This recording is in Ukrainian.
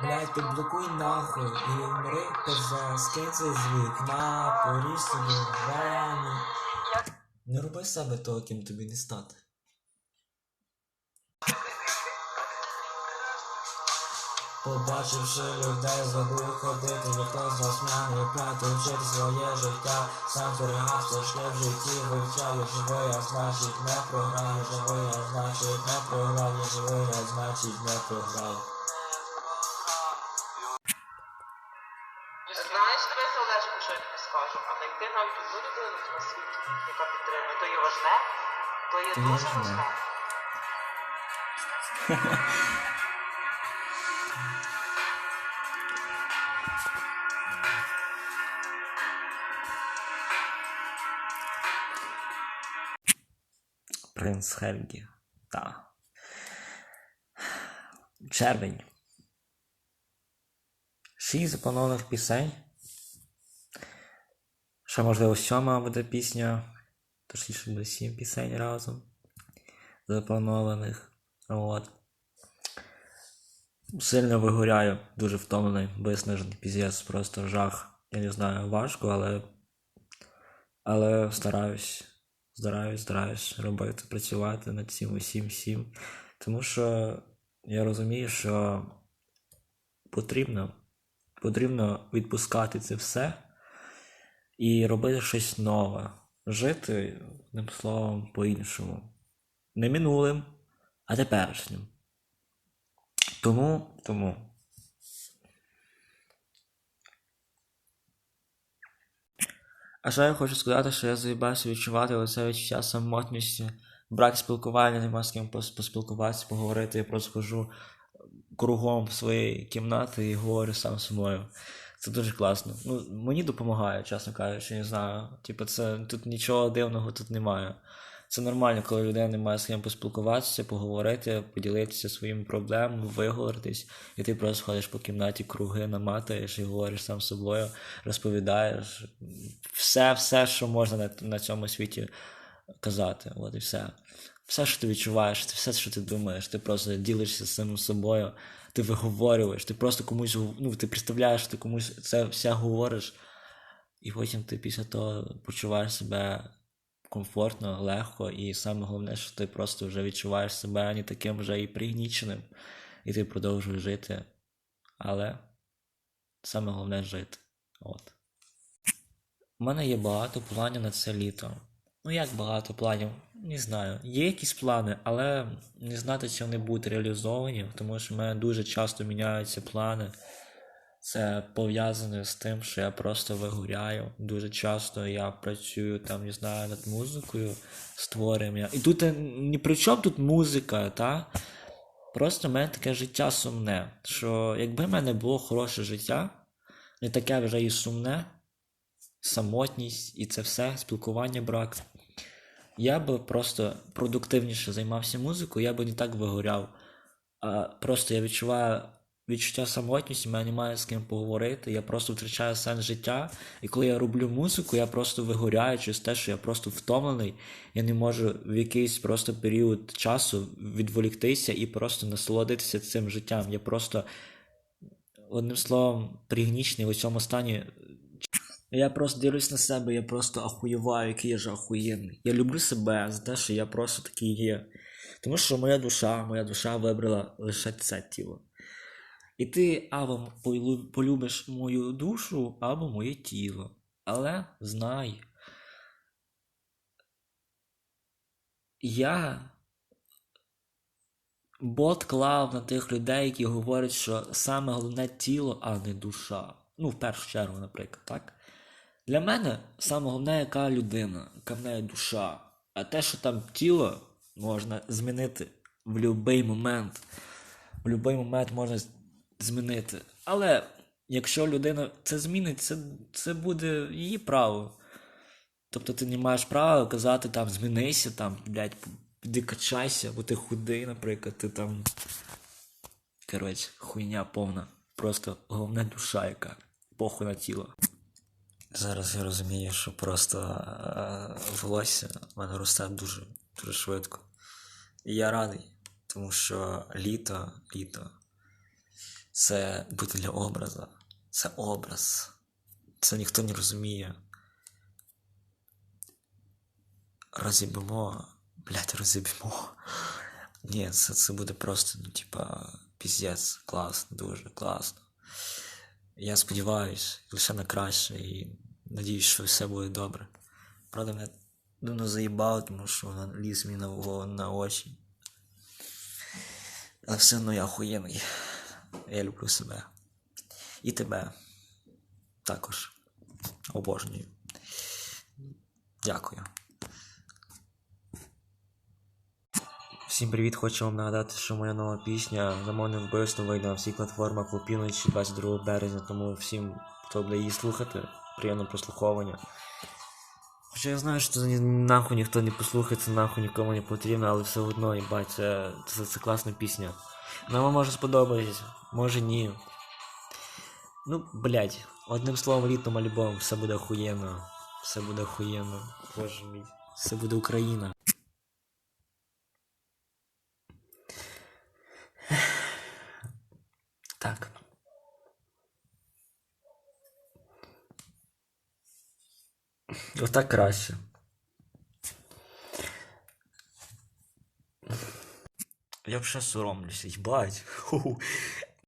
Блять, ти блокуй нахуй і умри, пиза, скинь цей звук, на, поріж собі, вені. Не роби себе того, ким тобі не стати. Побачивши людей, забув ходити, ніхто з нас мене п'яти, вчити своє життя, сам перегав стежки в житті, вивчаю, живий, а значить не програю, живий, а значить не програю, живий, а значить не програю. Знайти навіть на світі, яка підтримує, то є важне, то є дуже важне. Принц Хельгі. Та. Червень. Шість запланованих пісень. Ще, можливо, сьома буде пісня. Точніше буде сім пісень разом. Запланованих. От. Сильно вигоряю, дуже втомлений, виснажений, піздець, просто жах. Я не знаю, важко, але. Але стараюсь. Стараюсь, стараюсь робити, працювати над цим усім всім. Тому що я розумію, що потрібно, потрібно відпускати це все і робити щось нове. Жити, одним словом, по-іншому. Не минулим, а теперішнім. Тому, тому. А ще я хочу сказати, що я заїбався відчувати оце відчуття самотності, брак спілкування, нема з ким поспілкуватися, поговорити. Я просто хожу кругом своєї кімнати і говорю сам собою. Це дуже класно. Ну, мені допомагає, чесно кажучи, не знаю. Типу, це тут нічого дивного тут немає. Це нормально, коли людина не має з ким поспілкуватися, поговорити, поділитися своїми проблемами, виговоритись, і ти просто ходиш по кімнаті, круги наматуєш і говориш сам з собою, розповідаєш все, все, що можна на, на цьому світі казати. От і все. Все, що ти відчуваєш, все, що ти думаєш, ти просто ділишся з самим собою, ти виговорюєш, ти просто комусь ну, ти представляєш, ти комусь це все говориш, і потім ти після того почуваєш себе комфортно, легко, і саме головне, що ти просто вже відчуваєш себе не таким вже і пригніченим, і ти продовжуєш жити. Але саме головне жити. От. У мене є багато планів на це літо. Ну як багато планів? Не знаю. Є якісь плани, але не знати, чи вони будуть реалізовані, тому що в мене дуже часто міняються плани. Це пов'язане з тим, що я просто вигоряю. Дуже часто я працюю там, не знаю, над музикою, створенням. І тут е, ні при чому тут музика, та? Просто в мене таке життя сумне. Що якби в мене було хороше життя, не таке вже і сумне, самотність і це все, спілкування брак. Я би просто продуктивніше займався музикою, я би не так вигоряв. А просто я відчуваю відчуття самотності, в мене немає з ким поговорити, я просто втрачаю сенс життя. І коли я роблю музику, я просто вигоряю через те, що я просто втомлений. Я не можу в якийсь просто період часу відволіктися і просто насолодитися цим життям. Я просто, одним словом, пригнічений у цьому стані. Я просто дивлюсь на себе, я просто ахуєваю, який я ж ахуєнний. Я люблю себе за те, що я просто такий є. Тому що моя душа, моя душа вибрала лише це тіло. І ти або полюбиш мою душу, або моє тіло. Але знай. Я бот клав на тих людей, які говорять, що саме головне тіло, а не душа. Ну, в першу чергу, наприклад, так? Для мене саме головне, яка людина, яка в неї душа. А те, що там тіло можна змінити в будь-який момент. В будь-який момент можна змінити. Але якщо людина це змінить, це, це буде її право. Тобто ти не маєш права казати там змінися, там, блядь, піди качайся, бо ти худий, наприклад, ти там. Коротше, хуйня повна. Просто головне душа, яка похуй на тіло. Зараз я розумію, що просто е, волосся в мене росте дуже, дуже швидко. І я радий, тому що літо, літо Це бути для образа. Це образ. Це ніхто не розуміє. Розіб'ємо. Блять, розіб'ємо. Ні, це, це буде просто, ну, типа, піздець, класно, дуже класно. Я сподіваюсь, лише на краще і надіюсь, що все буде добре. Правда, мене давно заїбало, тому що ліз мені на, на очі. Але все одно я охуєнний. Я люблю себе. І тебе також. Обожнюю. Дякую. Всім привіт, хочу вам нагадати, що моя нова пісня Замовне вбивство вийде на всіх платформах у півночі 22 березня, тому всім, хто буде її слухати, приємного прослуховування. Хоча я знаю, що це нахуй ніхто не послухає, це нахуй нікому не потрібно, але все одно, їбать, це, це, це класна пісня. Вона вам може сподобатись, може ні. Ну, блядь, одним словом, літом альбом, все буде охуєнно. Все буде охуєнно. Боже мій. Все буде Україна. Так. Отак краще. Я вже соромлюся, їбать.